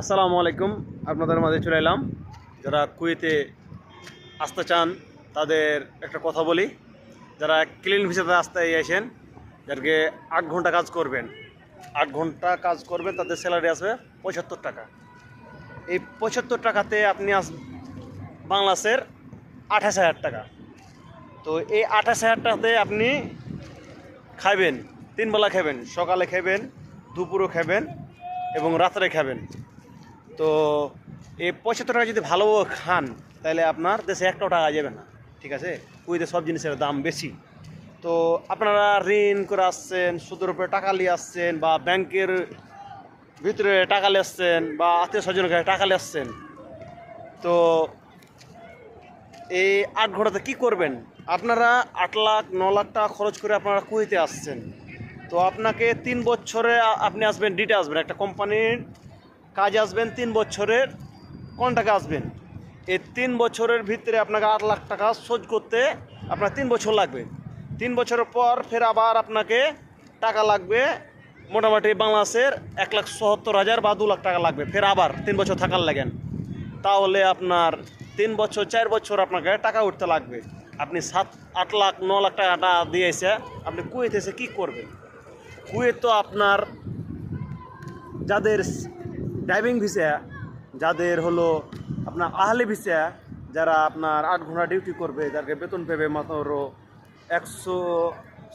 আসসালামু আলাইকুম, আপনাদের মাঝে চলে এলাম। যারা কুয়েতে আসতে চান, তাদের একটা কথা বলি। যারা ক্লিন ভিসাতে আসতে আসেন যাদেরকে আট ঘণ্টা কাজ করবেন, আট ঘণ্টা কাজ করবেন, তাদের স্যালারি আসবে পঁচাত্তর টাকা। এই পঁচাত্তর টাকাতে আপনি আস, বাংলাদেশের আঠাশ হাজার টাকা। তো এই আঠাশ হাজার টাকাতে আপনি খাবেন তিনবেলা খাবেন সকালে খাবেন দুপুরও খাবেন এবং রাত্রে খাবেন তো এই পঁচাত্তর টাকা যদি ভালো খান, তাহলে আপনার দেশে একটাও টাকা যাবে না, ঠিক আছে? কুইতে সব জিনিসের দাম বেশি। তো আপনারা ঋণ করে আসছেন, সুদের উপরে টাকা নিয়ে আসছেন, বা ব্যাংকের ভিতরে টাকা নিয়ে আসছেন, বা আত্মীয় স্বজনের কাছে টাকা নিয়ে আসছেন, তো এই আট ঘন্টাতে কি করবেন? আপনারা আট লাখ, ন লাখ টাকা খরচ করে আপনারা কুয়েতে আসছেন। তো আপনাকে তিন বছরে আপনি আসবেন, ডিটে আসবেন। একটা কোম্পানির কাজে আসবেন তিন বছরের কন্টাকে আসবেন। এই তিন বছরের ভিতরে আপনাকে আট লাখ টাকা শোধ করতে আপনার তিন বছর লাগবে। তিন বছরের পর ফের আবার আপনাকে টাকা লাগবে, মোটামুটি বাংলাদেশের এক লাখ সত্তর হাজার বা দু লাখ টাকা লাগবে ফের আবার তিন বছর থাকার লাগেন তাহলে আপনার তিন বছর, চার বছর আপনাকে টাকা উঠতে লাগবে। আপনি সাত, আট লাখ, ন লাখ টাকাটা দিয়েছে, আপনি কুয়েত এসে কী করবেন? কুয়েত তো আপনার যাদের ড্রাইভিং ভিসা যাদের হলো আপনার আহলে ভিসা যারা আপনার আট ঘণ্টা ডিউটি করবে, যাদেরকে বেতন পেবে মাত্র একশো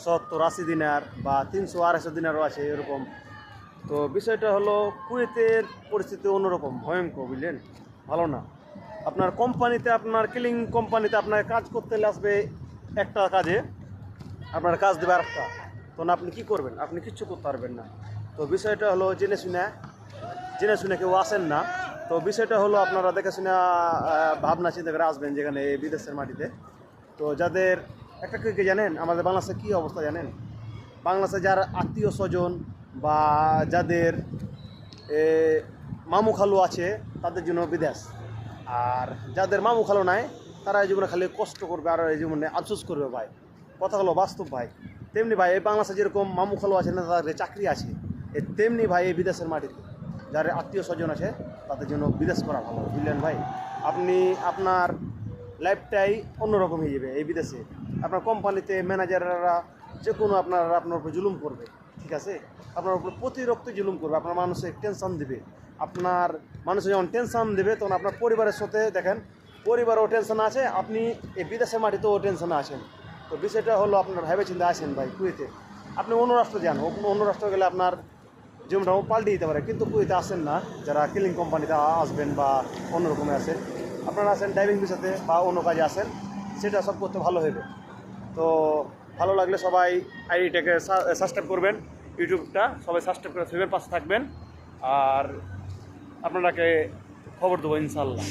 সত্তর আশি দিনার বা তিনশো আড়াইশো দিনারও আছে এরকম। তো বিষয়টা হলো কুয়েতের পরিস্থিতি অন্যরকম, ভয়ঙ্কর, বুঝলেন? ভালো না। আপনার কোম্পানিতে আপনার কিলিং কোম্পানিতে আপনার কাজ করতে আসবে একটা কাজে, আপনার কাজ দেবে আরেকটা। তখন আপনি কি করবেন? আপনি কিচ্ছু করতে পারবেন না। তো বিষয়টা হলো জেনে শুনে জেনে শুনে কেউ আসেন না। তো বিষয়টা হলো আপনারা দেখে শুনে ভাবনা চিন্তা করে আসবেন যেখানে এই বিদেশের মাটিতে। তো যাদের, একটা কি জানেন? আমাদের বাংলাদেশে কী অবস্থা জানেন? বাংলাদেশে যার আত্মীয় স্বজন বা যাদের মামু খালু আছে, তাদের জন্য বিদেশ। আর যাদের মামু খালু নাই, তারা এই জীবনে খালি কষ্ট করবে আর এই জীবনে আফসোস করবে ভাই। কথা হলো বাস্তব ভাই। তেমনি ভাই, এই বাংলাদেশে যেরকম মামু খালু আছে না তাদের চাকরি আছে তেমনি ভাই এই বিদেশের মাটিতে। যার আত্মীয় স্বজন আছে, তাদের জন্য বিদেশ করা ভালো। বুঝলেন ভাই? আপনি আপনার লাইফটাই অন্যরকম হয়ে যাবে এই বিদেশে। আপনার কোম্পানিতে ম্যানেজাররা যে কোনো আপনার আপনার উপর জুলুম করবে, ঠিক আছে? আপনার উপর প্রতিরক্ত জুলুম করবে, আপনার মানুষে টেনশন দেবে। আপনার মানুষে যখন টেনশন দেবে, তখন আপনার পরিবারের সাথে দেখেন, পরিবারও টেনশন আছে, আপনি এই বিদেশের মাটিতেও টেনশনে আছেন। তো বিষয়টা হলো আপনার ভেবে চিন্তা আসেন ভাই কুয়েতে। আপনি অন্য রাষ্ট্র যান অন্য রাষ্ট্র গেলে আপনার জীবনটাও পাল্টে দিতে পারে, কিন্তু কুয়েতে আসেন না। যারা কিলিং কোম্পানিতে আসবেন বা অন্য রকমের আসেন আপনারা আসেন ড্রাইভিং বিষয়তে বা অন্য কাজে আসেন সেটা সব করতে ভালো হবে। তো ভালো লাগলে সবাই আইডিটাকে সাবস্ক্রাইব করবেন, ইউটিউবটা সবাই সাবস্ক্রাইব করে ফেভার পাশে থাকবেন, আর আপনারাকে খবর দেবো ইনশাল্লাহ।